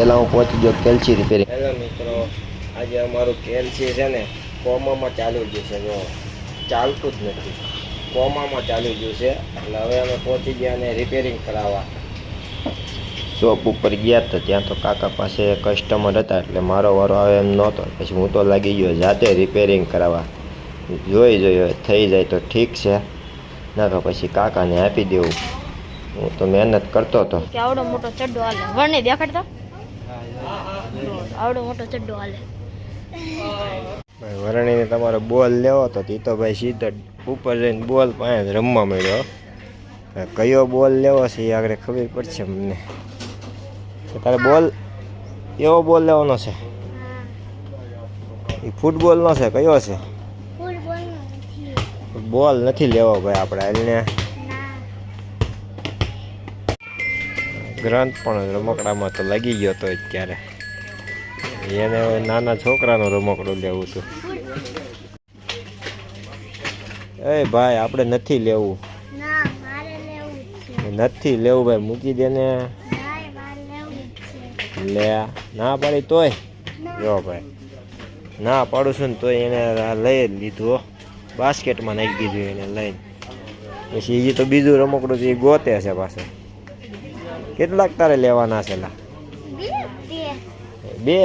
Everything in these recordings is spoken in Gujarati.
પહેલાં હું પહોંચી ગયો કેલ્સી રિપેરિંગ. હેલો મિત્રો આજે અમારું કેલસી છે ને કોમામાં ચાલુ ગયું છે જો. ચાલતું જ નથી. કોમામાં ચાલુ ગયું છે એટલે હવે અમે પહોંચી ગયા અને રિપેરિંગ કરાવવા. શોપ ઉપર ગયા તો ત્યાં તો કાકા પાસે કસ્ટમર હતા એટલે મારો વારો આવે એમ નહોતો. પછી હું તો લાગી ગયો જાતે રિપેરિંગ કરાવવા. જોઈ જોઈ થઈ જાય તો ઠીક છે. ના તો પછી કાકાને આપી દેવું. હું તો મહેનત કરતો હતો. આવડો મોટો ચડ્ડો હાલે. વરને દેખાડતા? આવડો મોટો ચડ્ડો હાલે. ભાઈ વરણીને તમારો બોલ લેવો તો તે ભાઈ સીધો ઉપર જઈને બોલ પાસે રમવા મળ્યો કયો બોલ લેવો છે એ આગળ ખબર પડશે મને. તો તારે બોલ એવો બોલ લેવાનો છે? એ ફૂટબોલનો છે કયો છે? બોલ નથી લેવો ભાઈ આપણે એને ગ્રંથ પણ રમકડામાં તો લાગી ગયો હતો અત્યારે. એને નાના છોકરાનું રમકડું લેવું હતું. એ ભાઈ આપણે નથી લેવું. નથી લેવું ભાઈ મૂકી દે ને. લે. ના પાડી તોય? જો ભાઈ. ના પાડું છું ને તોય એને આ લઈ જ લીધું બાસ્કેટમાં નાખી દીધું એને લઈને. પછી એ તો બીજું રમકડું છે એ ગોતે છે પાછું. કેટલાક તારે લેવાના છે બે?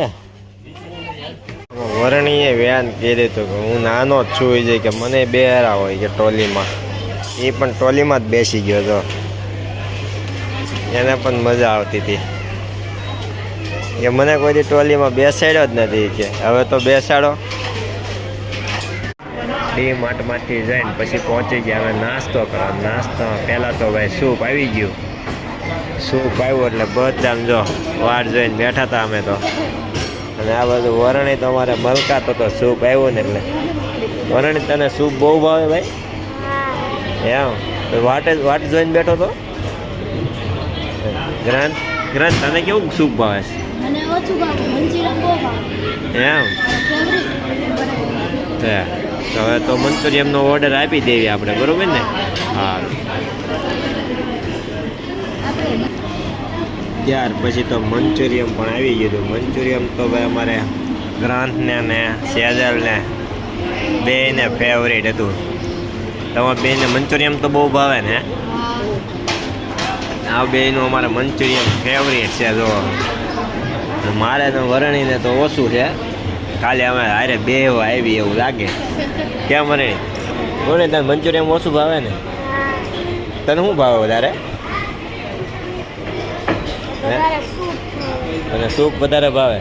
વરણીએ વ્યાન કીધું હતું કે હું નાનો જ છું એ કે મને બેરા હોય કે ટોલીમાં. એ પણ ટોલીમાં જ બેસી ગયો હતો એને પણ મજા આવતી હતી. કે મને કોઈ ટોલીમાં બેસાડ્યો જ નથી કે. હવે તો બેસાડો. ડી માર્ટમાંથી જઈને પછી પહોંચી ગયા. હવે નાસ્તો કરો નાસ્તો પહેલાં તો ભાઈ સૂપ આવી ગયું. સૂપ આવ્યું એટલે બધા જો વાટ જોઈને બેઠા હતા અમે તો. અને આ બધું વરણી તો અમારે મલકાતો તો સૂપ આવ્યો ને એટલે. વરણી તને સૂપ બહુ ભાવે ભાઈ? એમ? વાટે વાટ જોઈને બેઠો તો? ગ્રાંત ગ્રાંત તને કેવું સૂપ ભાવે? છે એમ? હવે તો મંચુરિયમનો ઓર્ડર આપી દેવી આપણે બરોબર ને? હા. ત્યાર પછી તો મંચુરિયમ પણ આવી ગયું હતું. મંચુરિયમ તો ભાઈ અમારે ગ્રાન્થને ને સેજલને બેને ફેવરેટ હતું. તમારા બેને મંચુરિયમ તો બહુ ભાવે ને? આ બેનું અમારે મંચુરિયમ ફેવરેટ છે જો. મારે તો વરણીને તો ઓછું છે. ખાલી અમે હારે બે આવી એવું લાગે. કેમ વરણી? વરણી તને મંચુરિયમ ઓછું ભાવે ને? તને શું ભાવે વધારે? અને સૂપ વધારે ભાવે.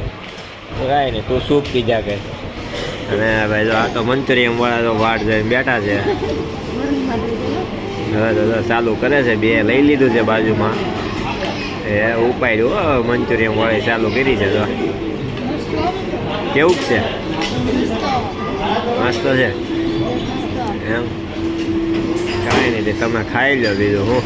તો કાંઈ નહીં તું સૂપ પીજા કે. અને ભાઈ જો આ તો મંચુરિયમ વાળા તો વાટ જઈને બેઠા છે. હવે તો ચાલુ કરે છે બે લઈ લીધું છે બાજુમાં. એ ઉપાડ્યું હો મંચુરિયમ વાળી ચાલુ કરી છે તો કેવું છે? મસ્ત છે? એમ? કાંઈ નહીં તે તમે ખાઈ લો બીજું હું?